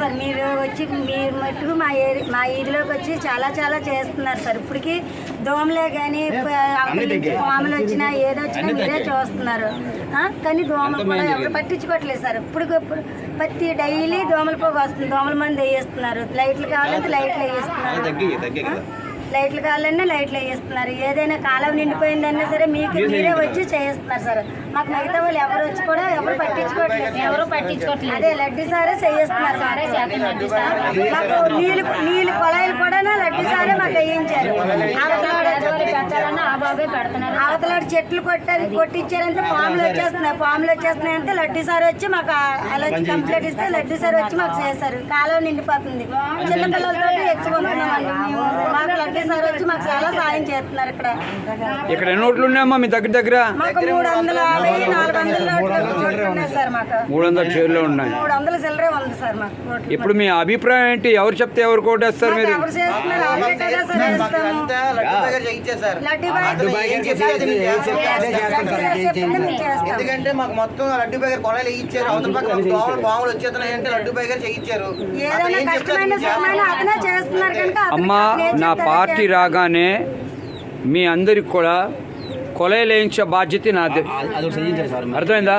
Sir మీరు వచ్చి మీరు మట్టుకు మా ఏరి మా ఈదిలోకి వచ్చి చాలా చాలా చేస్తున్నారు సార్. ఇప్పటికి దోమలే కానీ పాములు వచ్చినా ఏదొచ్చినా మీరే చూస్తున్నారు? కానీ దోమలు కూడా ఎవరు పట్టించుకోవట్లేదు సార్. ఇప్పుడు ప్రతి డైలీ దోమల పోగు వస్తుంది. దోమల మంది వేయిస్తున్నారు. లైట్లు కావాలంటే లైట్లు కదా. లైట్లు కావాలన్నా లైట్లు వేయిస్తున్నారు ఏదైనా కాలం నిండిపోయిందన్నా సరే మీకు మీరే వచ్చి చేయిస్తున్నారు సార్. మాకు మిగతా వాళ్ళు ఎవరు వచ్చి కూడా ఎవరు పట్టించుకోవట్లేదు. ఎవరు పట్టించుకోవట్లేదు. అదే లడ్డు సారే చేయిస్తున్నారు సారే చేస్తున్నారు. లడ్డు సార్. మాకు నీళ్ళు నీళ్ళు కొలాయిలు కూడా లడ్డు సారే మాకు వేయించారు. అవతల చెట్లు కొట్టారు కొట్టించారంటే పాములు వచ్చేస్తున్నాయి. పాములు వచ్చేస్తున్నాయి అంటే లడ్డు సార్ వచ్చి మాకు అలా కంప్లీట్ ఇస్తే లడ్డు సార్ వచ్చి మాకు చేశారు. కాలువ నిండిపోతుంది. చిన్న పిల్లలతో ఎచ్చుకుంటున్నామండి మేము. మాకు లడ్డు సార్ వచ్చి మాకు చాలా సాయం చేస్తున్నారు ఇక్కడ. ఇక్కడ ఎన్ని ఓట్లు ఉన్నాయమ్మా మీ దగ్గర దగ్గర? మాకు మూడు వందల యాభై నాలుగు వందల మూడు వందల చీరలు ఉన్నాయి. మూడు వందల చిల్లరే ఉంది సార్ మాకు ఓట్లు. ఇప్పుడు మీ అభిప్రాయం ఏంటి? ఎవరు చెప్తే ఎవరు కోటేస్తారు మీరు? ఎవరు చేస్తున్నారు? వాళ్ళే కదా సార్ వేస్తాము లడ్డు బాయ్ చెప్పింది మేము చేస్తాం ఎందుకంటే మాకు మొత్తం లడ్డు బైగర్ కొనాలి ఇచ్చారు. అవతల పక్క మాకు దోమలు వచ్చేస్తున్నాయి అంటే లడ్డు బైగర్ చేయించారు. ఏదైనా ఏం చెప్తారు కష్టమైన మీకు? సుఖమైన అతనే చేస్తున్నారు కనుక అతనికి అమ్మా నా పార్టీ. రాగానే మీ అందరికి కూడా కొలైలు వేయించే బాధ్యత నాది. అది చేయించారు సార్. అర్థమైందా?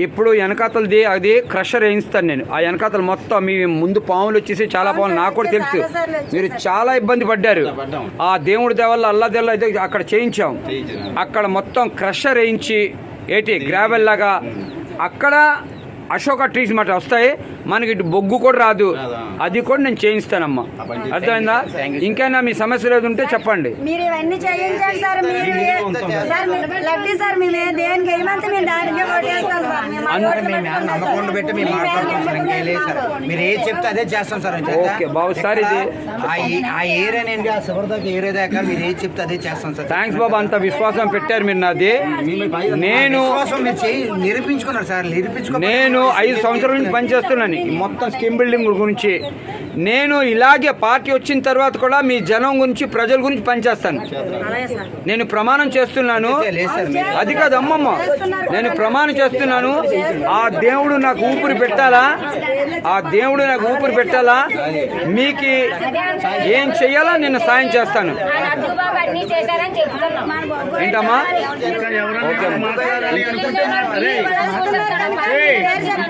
ఇప్పుడు వెనకాతలది అది క్రషర్ వేయిస్తాను నేను. ఆ వెనకాతలు మొత్తం మీ ముందు పాములు వచ్చేసి చాలా పాములు నాకు కూడా తెలుసు. మీరు చాలా ఇబ్బంది పడ్డారు. పడ్డాం. ఆ దేవుడి దేవల్ల అల్లా దేవల్ల అయితే అక్కడ చేయించాం. అక్కడ మొత్తం క్రషర్ వేయించి ఏంటి గ్రావెల్ లాగా అక్కడ అశోక ట్రీస్ మాట వస్తాయి. మనకి ఇటు బొగ్గు కూడా రాదు? అది కూడా నేను చేయిస్తానమ్మా. అర్థమైందా. ఇంకైనా మీ సమస్యలు ఏది ఉంటే చెప్పండి. మీరు ఇవన్నీ చేయించండి సార్ మీరు లేదు ఏది చెప్తే అదే చేస్తాం సార్ అంతే. ఓకే, బాబు, సార్ ఇది- ఆ దాకా ఏరియా దాకా మీరు ఏది చెప్తే అదే చేస్తాం సార్. థ్యాంక్స్ బాబు అంత విశ్వాసం పెట్టారు మీరు నాది. నేను నిరూపించుకున్నారు సార్ నిరూపించుకో నేను ఐదు సంవత్సరాల నుంచి పనిచేస్తున్నాను. ఈ మొత్తం స్కీమ్ బిల్డింగ్ గురించి. నేను ఇలాగే పార్టీ వచ్చిన తర్వాత కూడా మీ జనం గురించి ప్రజల గురించి పనిచేస్తాను. నేను ప్రమాణం చేస్తున్నాను. అది కాదు అమ్మమ్మ నేను ప్రమాణం చేస్తున్నాను. ఆ దేవుడు నాకు ఊపిరి పెట్టాలా? ఆ దేవుడు నాకు ఊపిరి పెట్టాలా? మీకు ఏం చెయ్యాలా నేను సాయం చేస్తాను. అన్ని చేశారని చెప్తున్నాం. ఏంటమ్మా? ఓకే. అమ్మా.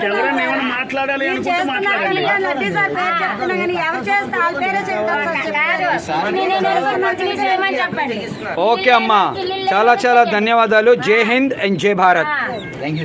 ఎవరైనా ఏమైనా మాట్లాడాలి లడ్డు సార్ పేరు చెప్తున్నా కానీ ఎవరు చేస్తే వాళ్ళ పేరే చెప్తాం సార్ చెప్పండి. చేయమని చెప్పండి. ఓకే అమ్మా. చాలా చాలా ధన్యవాదాలు. జై హింద్ అండ్ జై భారత్. Thank you sir